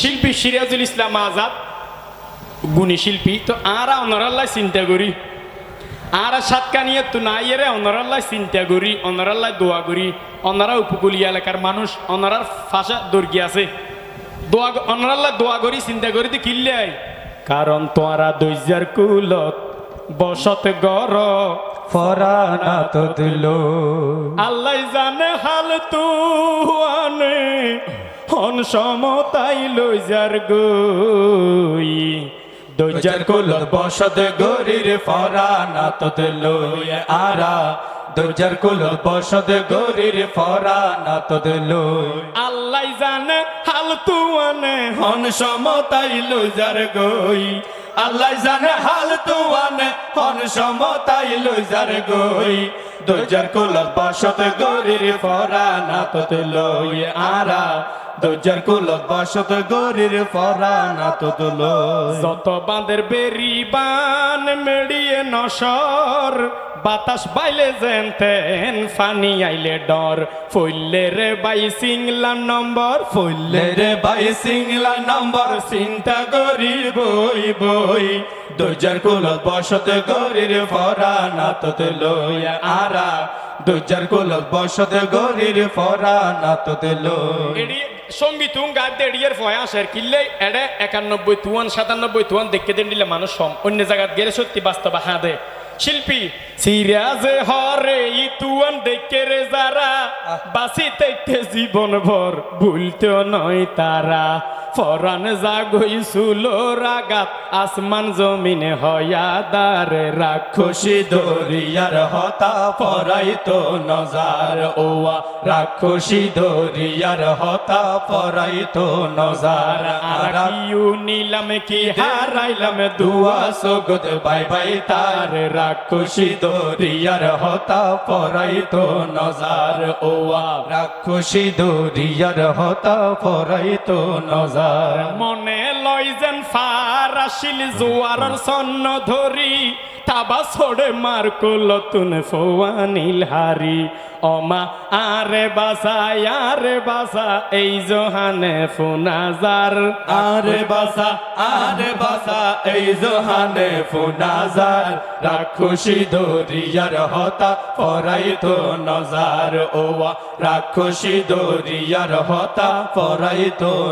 শিল্পী সিরাজুল ইসলাম আজাদ, গুণী শিল্পী। তো আরা অনরাল্লাহ চিন্তা করি। আর সাতকা নিয়ে তো নাই রে অনরাল্লাহ চিন্তা করি অনরাল্লাহ দোয়া করি। অনারা উপকূলীয় এলাকার মানুষ, অনারার ফাঁসা দর্গি আছে। দোয়া অনরাল্লাহ দোয়া করি, চিন্তা করি তো কিনলে কারণ তোরা দৈজার কুলত, বসত গর ফরানা আল্লাহ জানে হাল তু হন সমতাই লইজার গই। দৈজার কুলত বসত গরির ফরানা তো দিল আরা। দুর্জার কুল বসত গরির ফরানা তো দিল আল্লাহ জানে হাল তু আনে হন সমতাই লুজার গই। আল্লাহ জানে হাল তুয়ানে হন সমতাই লুজার গই। দুর্জার কুল বসত গরির ফরানা তো দিল আরা। দুর্জার কুল বসত গরির ফরানা তো দিল যত বাঁধের বেরি বান মেড়িয়ে নসর বাতাস বাইলে যেন তেন ফানি আইলে ডর। ফইলে রে বাই সিংলা নম্বর ফুললে রে বাই সিংলা নম্বর চিন্তা করি বই বই। দুর্জার কুল বসত গরির ফরানা তো দিল আরা। দুর্জার কুল বসত গরির ফরানা তো দিল এডি সংগীত তুম গাইতে এডিয়ার ফয়াসের কিল্লে এডে একানব্বই তুয়ান সাতানব্বই তুয়ান দেখতে দেন দিলে মানুষ সম। অন্য জায়গাত গেলে সত্যি বাস্তব হাঁদে শিল্পী সিরাজে হরে ই তুয়ান দেখে রে যারা বাসি দেখতে জীবন ভর ভুলতেও নয় তারা। ফরান জাগই সুলো রাগাত, আসমান জমিনে হয়া দারে রাখো খুশি দরিয়ার হতা পরাই তো নজার ওয়া। রাক্ষসী দরিয়ার হতা পরাই তো নজার। আরা নিলাম কি হারাইলাম দুয়া সগত বাই বাই তার রাক্ষসী দরিয়ার হতা পরাই তো নজার ওয়া। রাক্ষসী দরিয়ার হতা পরাই তো নজার। মনে লয় যেন ফারাশিল জোয়ারর সন্ন ধরি তাবা ছড়ে মার কুলতুন ফোয়ানিল হারি। অমা আরে বাসা আরে বাসা এই জহানে ফুনাজার। আরে বাসা আরে বাসা এই জহানে ফুনাজার। রাক্ষসী দরিয়ার হতা পরাই তো নজার। ওয়া রাক্ষসী দরিয়ার হতা পরাই তো